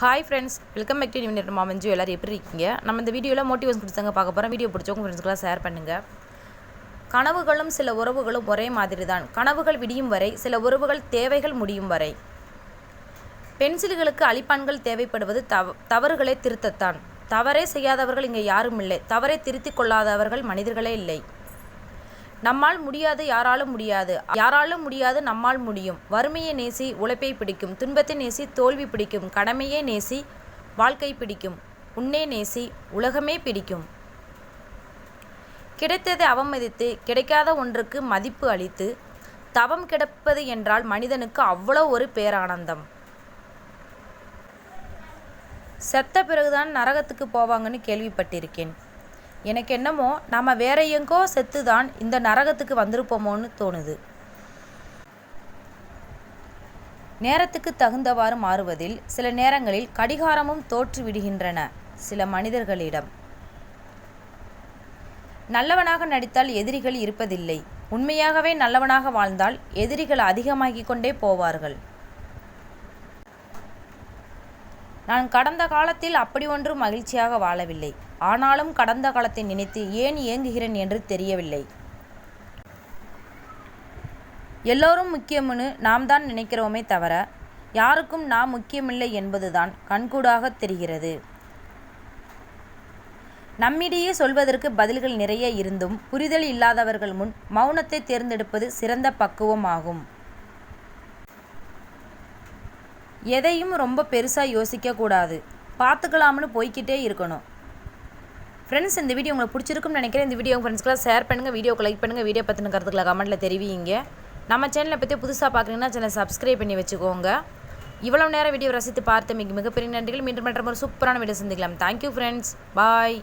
Hi friends welcome back to unit மாமஞ்சு எல்லோரும் எப்படி இருக்கீங்க? நம்ம இந்த வீடியோவில் மோட்டிவேஷன் கொடுத்தாங்க பார்க்க போகிறோம் வீடியோ பிடிச்சவங்க ஃப்ரெண்ட்ஸ்க்கெலாம் ஷேர் பண்ணுங்கள் கனவுகளும் சில உறவுகளும் ஒரே மாதிரி தான் கனவுகள் விடியும் வரை சில உறவுகள் தேவைகள் முடியும் வரை. பென்சில்களுக்கு அழிப்பான்கள் தேவைப்படுவது தவ தவறுகளை திருத்தத்தான். தவறே செய்யாதவர்கள் இங்கே யாரும் இல்லை. தவறை திருத்திக் கொள்ளாதவர்கள் மனிதர்களே இல்லை. நம்மால் முடியாது யாராலும் முடியாது. யாராலும் முடியாது நம்மால் முடியும். வறுமையை நேசி உழைப்பை பிடிக்கும். துன்பத்தை நேசி தோல்வி பிடிக்கும். கடமையே நேசி வாழ்க்கை பிடிக்கும். உன்னே நேசி உலகமே பிடிக்கும். கிடைத்ததை அவமதித்து கிடைக்காத ஒன்றுக்கு மதிப்பு அளித்து தவம் கிடப்பது என்றால் மனிதனுக்கு அவ்வளோ ஒரு பேரானந்தம். செத்த பிறகுதான் நரகத்துக்கு போவாங்கன்னு கேள்விப்பட்டிருக்கேன். எனக்கு என்னமோ நாம் வேற எங்கோ செத்து தான் இந்த நரகத்துக்கு வந்திருப்போமோன்னு தோணுது. நேரத்துக்கு தகுந்தவாறு மாறுவதில் சில நேரங்களில் கடிகாரமும் தோற்று விடுகின்றன சில மனிதர்களிடம். நல்லவனாக நடித்தால் எதிரிகள் இருப்பதில்லை. உண்மையாகவே நல்லவனாக வாழ்ந்தால் எதிரிகள் அதிகமாகிக் கொண்டே போவார்கள். நான் கடந்த காலத்தில் அப்படி ஒன்றும் மகிழ்ச்சியாக வாழவில்லை. ஆனாலும் கடந்த காலத்தை நினைத்து ஏன் ஏங்குகிறேன் என்று தெரியவில்லை. எல்லோரும் முக்கியம்னு நாம் தான் நினைக்கிறோமே தவிர யாருக்கும் நாம் முக்கியமில்லை என்பதுதான் கண்கூடாக தெரிகிறது. நம்மிடையே சொல்வதற்கு பதில்கள் நிறைய இருந்தும் புரிதல் இல்லாதவர்கள் முன் மௌனத்தை தேர்ந்தெடுப்பது சிறந்த பக்குவம் எதையும் ரொம்ப பெருசாக யோசிக்கக்கூடாது பார்த்துக்கலாம்னு போய்க்கிட்டே இருக்கணும். ஃப்ரெண்ட்ஸ் இந்த வீடியோ உங்களுக்கு பிடிச்சிருக்கும்னு நினைக்கிறேன். இந்த வீடியோ ஃப்ரெண்ட்ஸ்க்குலாம் ஷேர் பண்ணுங்கள் வீடியோக்கு லைக் பண்ணுங்கள் வீடியோ பற்றின கருத்துக்களை கமெண்ட்டில் தெரிவிங்க. நம்ம சேனலை பற்றி புதுசாக பார்க்குறீங்கன்னா சேனல் சப்ஸ்கிரைப் பண்ணி வச்சுக்கோங்க. இவ்வளோ நேரம் வீடியோ ரசித்து பார்த்து மிக மிகப்பெரிய நன்றிகள். மீண்டும் மற்ற ஒரு சூப்பரான வீடியோ சந்திக்கலாம். Thank you friends bye